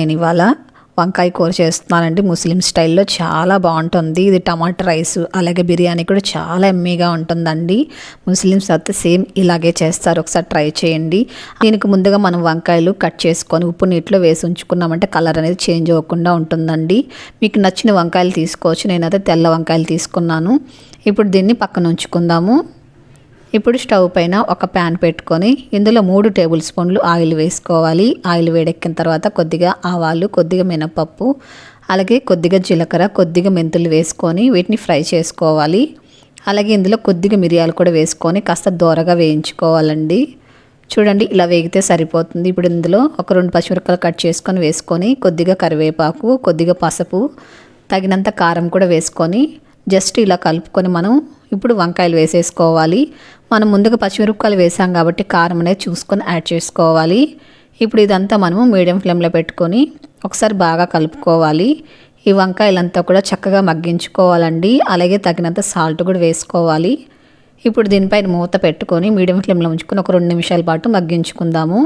నేను ఇవాళ వంకాయ కూర చేస్తున్నానండి. ముస్లిం స్టైల్లో చాలా బాగుంటుంది. ఇది టమాటా రైస్ అలాగే బిర్యానీ కూడా చాలా ఎమ్మీగా ఉంటుందండి. ముస్లిమ్స్ అయితే సేమ్ ఇలాగే చేస్తారు. ఒకసారి ట్రై చేయండి. దీనికి ముందుగా మనం వంకాయలు కట్ చేసుకొని ఉప్పు నీటిలో వేసి ఉంచుకున్నామంటే కలర్ అనేది చేంజ్ అవ్వకుండా ఉంటుందండి. మీకు నచ్చిన వంకాయలు తీసుకోవచ్చు. నేనైతే తెల్ల వంకాయలు తీసుకున్నాను. ఇప్పుడు దీన్ని పక్కన ఉంచుకుందాము. ఇప్పుడు స్టవ్ పైన ఒక ప్యాన్ పెట్టుకొని ఇందులో మూడు టేబుల్ స్పూన్లు ఆయిల్ వేసుకోవాలి. ఆయిల్ వేడెక్కిన తర్వాత కొద్దిగా ఆవాలు కొద్దిగా మినపప్పు అలాగే కొద్దిగా జీలకర్ర కొద్దిగా మెంతులు వేసుకొని వీటిని ఫ్రై చేసుకోవాలి. అలాగే ఇందులో కొద్దిగా మిరియాలు కూడా వేసుకొని కాస్త దోరగా వేయించుకోవాలండి. చూడండి ఇలా వేగితే సరిపోతుంది. ఇప్పుడు ఇందులో ఒక రెండు పచ్చిమిరపకాయలు కట్ చేసుకొని వేసుకొని కొద్దిగా కరివేపాకు కొద్దిగా పసుపు తగినంత కారం కూడా వేసుకొని జస్ట్ ఇలా కలుపుకొని మనం ఇప్పుడు వంకాయలు వేసేసుకోవాలి. మనం ముందుగా పచ్చిమిరపకాయలు వేసాం కాబట్టి కారం అనేది చూసుకొని యాడ్ చేసుకోవాలి. ఇప్పుడు ఇదంతా మనము మీడియం ఫ్లేమ్లో పెట్టుకొని ఒకసారి బాగా కలుపుకోవాలి. ఈ వంకాయలంతా కూడా చక్కగా మగ్గించుకోవాలండి. అలాగే తగినంత సాల్ట్ కూడా వేసుకోవాలి. ఇప్పుడు దీనిపైన మూత పెట్టుకొని మీడియం ఫ్లేమ్లో ఉంచుకొని ఒక రెండు నిమిషాల పాటు మగ్గించుకుందాము.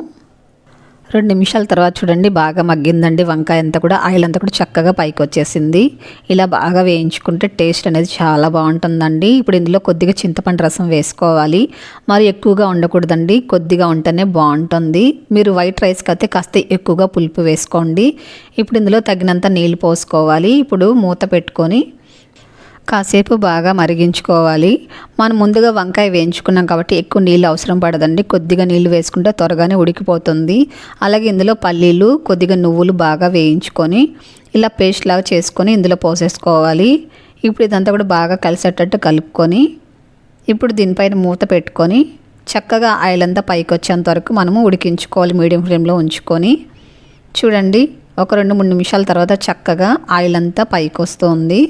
రెండు నిమిషాల తర్వాత చూడండి బాగా మగ్గిందండి వంకాయ అంతా కూడా. ఆయిల్ అంతా కూడా చక్కగా పైకి వచ్చేసింది. ఇలా బాగా వేయించుకుంటే టేస్ట్ అనేది చాలా బాగుంటుందండి. ఇప్పుడు ఇందులో కొద్దిగా చింతపండు రసం వేసుకోవాలి. మరి ఎక్కువగా ఉండకూడదండి. కొద్దిగా ఉంటేనే బాగుంటుంది. మీరు వైట్ రైస్కి అయితే కాస్త ఎక్కువగా పులుపు వేసుకోండి. ఇప్పుడు ఇందులో తగినంత నీళ్ళు పోసుకోవాలి. ఇప్పుడు మూత పెట్టుకొని కాసేపు బాగా మరిగించుకోవాలి. మనం ముందుగా వంకాయ వేయించుకున్నాం కాబట్టి ఎక్కువ నీళ్ళు అవసరం పడదండి. కొద్దిగా నీళ్ళు వేసుకుంటే త్వరగానే ఉడికిపోతుంది. అలాగే ఇందులో పల్లీలు కొద్దిగా నువ్వులు బాగా వేయించుకొని ఇలా పేస్ట్ లాగా చేసుకొని ఇందులో పోసేసుకోవాలి. ఇప్పుడు ఇదంతా కూడా బాగా కలిసేటట్టు కలుపుకొని ఇప్పుడు దీనిపైన మూత పెట్టుకొని చక్కగా ఆయిల్ అంతా పైకి వచ్చేంత వరకు మనము ఉడికించుకోవాలి మీడియం ఫ్లేమ్లో ఉంచుకొని. చూడండి ఒక రెండు మూడు నిమిషాల తర్వాత చక్కగా ఆయిల్ అంతా పైకి వస్తుంది.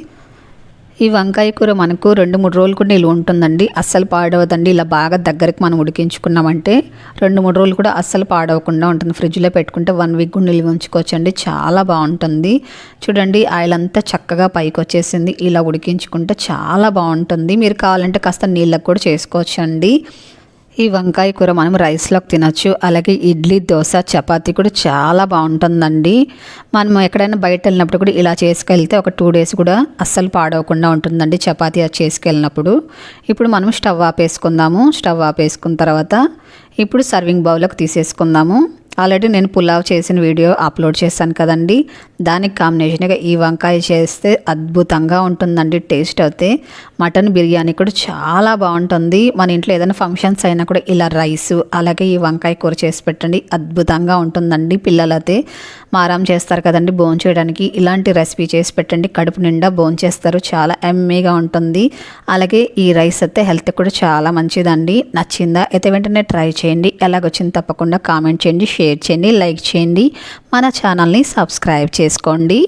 ఈ వంకాయ కూర మనకు రెండు మూడు రోజులు కూడా నిలువ ఉంటుందండి. అస్సలు పాడవదండి. ఇలా బాగా దగ్గరికి మనం ఉడికించుకున్నామంటే రెండు మూడు రోజులు కూడా అస్సలు పాడవకుండా ఉంటుంది. ఫ్రిడ్జ్లో పెట్టుకుంటే వన్ వీక్ కూడా నిల్వ ఉంచుకోవచ్చండి. చాలా బాగుంటుంది. చూడండి ఆయిల్ అంతా చక్కగా పైకి వచ్చేసింది. ఇలా ఉడికించుకుంటే చాలా బాగుంటుంది. మీరు కావాలంటే కాస్త నీళ్ళకు కూడా చేసుకోవచ్చండి. ఈ వంకాయ కూర మనం రైస్లోకి తినచ్చు అలాగే ఇడ్లీ దోశ చపాతీ కూడా చాలా బాగుంటుందండి. మనం ఎక్కడైనా బయట వెళ్ళినప్పుడు కూడా ఇలా చేసుకెళ్తే ఒక టూ డేస్ కూడా అస్సలు పాడవకుండా ఉంటుందండి చపాతీ అది చేసుకెళ్ళినప్పుడు. ఇప్పుడు మనం స్టవ్ ఆపేసుకుందాము స్టవ్ ఆపేసుకున్న తర్వాత ఇప్పుడు సర్వింగ్ బౌల్లోకి తీసేసుకుందాము. ఆల్రెడీ నేను పులావ్ చేసిన వీడియో అప్లోడ్ చేశాను కదండి. దానికి కాంబినేషన్గా ఈ వంకాయ చేస్తే అద్భుతంగా ఉంటుందండి టేస్ట్ అయితే. మటన్ బిర్యానీ కూడా చాలా బాగుంటుంది. మన ఇంట్లో ఏదైనా ఫంక్షన్స్ అయినా కూడా ఇలా రైస్ అలాగే ఈ వంకాయ కూర చేసి పెట్టండి. అద్భుతంగా ఉంటుందండి పిల్లలైతే. మారం చేస్తారు కదండి బోన్ చేయడానికి. ఇలాంటి రెసిపీ చేసి పెట్టండి. కడుపు నిండా బోన్ చేస్తారు. చాలా ఎమ్మీగా ఉంటుంది. అలాగే ఈ రైస్ అయితే హెల్త్ కూడా చాలా మంచిదండి. నచ్చిందా? అయితే వెంటనే ట్రై చేయండి. ఎలాగొచ్చింది తప్పకుండా కామెంట్ చేయండి షేర్ చేయండి లైక్ చేయండి. మన ఛానల్ని సబ్స్క్రైబ్ చేసుకోండి.